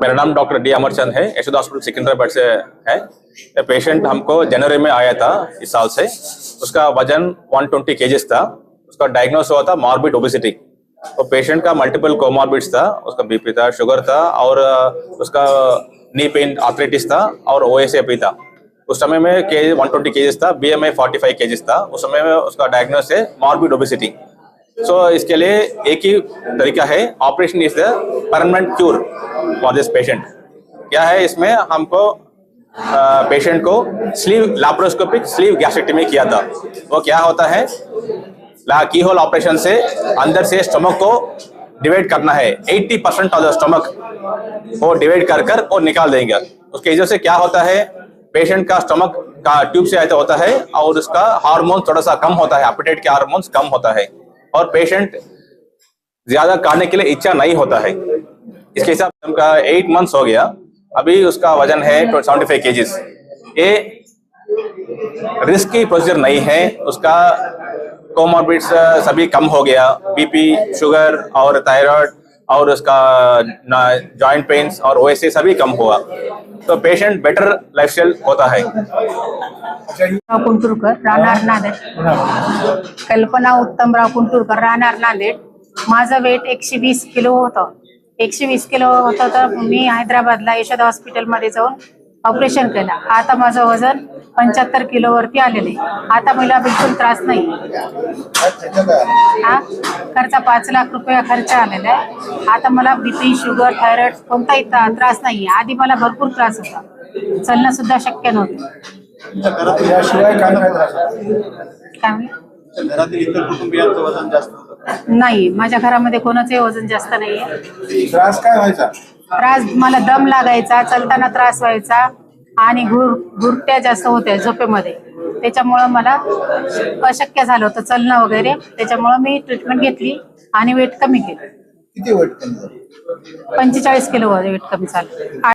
मेरा नाम doctor D Amarchand है यशोद हॉस्पिटल सिकंदराबाद से है। पेशेंट हमको जनवरी में आया था इस साल से। उसका वज़न 120 ट्वेंटी था। उसका डायग्नोस हुआ था मॉर्बिड ओबिसिटी तो पेशेंट का मल्टीपल कोमॉर्बिड्स था। उसका बीपी था शुगर था और उसका नी पेन आर्थराइटिस था और ओ भी था। उस समय में के वन ट्वेंटी था बी एम आई था। उस समय में उसका डायग्नोस है मॉर्बिड ओबिसिटी सो so, इसके लिए एक ही तरीका है operation is the permanent cure for this patient क्या है इसमें? हमको पेशेंट को स्लीव लैप्रोस्कोपिक स्लीव गैस्ट्रेक्टमी किया था। वो क्या होता है? की होल ऑपरेशन से अंदर से स्टमक को डिवाइड करना है। 80 परसेंट ऑफ़ द स्टमक वो डिवाइड कर कर और निकाल देंगे। उसके वजह से क्या होता है? पेशेंट का स्टमक का ट्यूब से आया होता है और उसका हार्मोन थोड़ा सा कम होता है। एपिटाइट के हार्मोन्स कम होता है। और पेशेंट ज़्यादा खाने के लिए इच्छा नहीं होता है। इसके हिसाब से उनका एट मंथ्स हो गया। अभी उसका वज़न है सेवेंटी फाइव केजीज ये रिस्की प्रोसीजर नहीं है। उसका कोमॉर्बिड्स सभी कम हो गया। बीपी शुगर और थायराइड और उसका जॉइंट पेन्स और ओएसए सभी कम हुआ। तो पेशेंट बेटर लाइफस्टाइल होता है। कुंटूरकर राहणार नांदेड कल्पना उत्तमराव कुंटूरकर राहणार नांदेड माझं वेट एकशे वीस किलो होतं। एकशे वीस किलो होतं तर मी हैदराबादला यशोदा हॉस्पिटलमध्ये जाऊन ऑपरेशन केलं. आता माझं वजन पंच्याहत्तर किलोवरती आलेलं आहे. आता मला बिलकुल त्रास नाही. हा? खर्च पाच लाख रुपये खर्च आलेला आहे. आता मला बीपी शुगर थायरॉइड कोणताही त्रास नाही आधी मला भरपूर त्रास होता. चालणं सुद्धा शक्य नव्हतं. काय नाही माझ्या घरामध्ये कोणाचंही वजन जास्त नाहीये. त्रास काय व्हायचा? त्रास मला दम लागायचा चलताना त्रास व्हायचा आणि घुर घुरट्या जास्त होत्या झोपेमध्ये. त्याच्यामुळं मला अशक्य झालं होतं चलणं वगैरे. त्याच्यामुळं मी ट्रीटमेंट घेतली आणि वेट कमी केलं. किती वेट कमी झालं? पंचेचाळीस किलो वेट कमी झालं.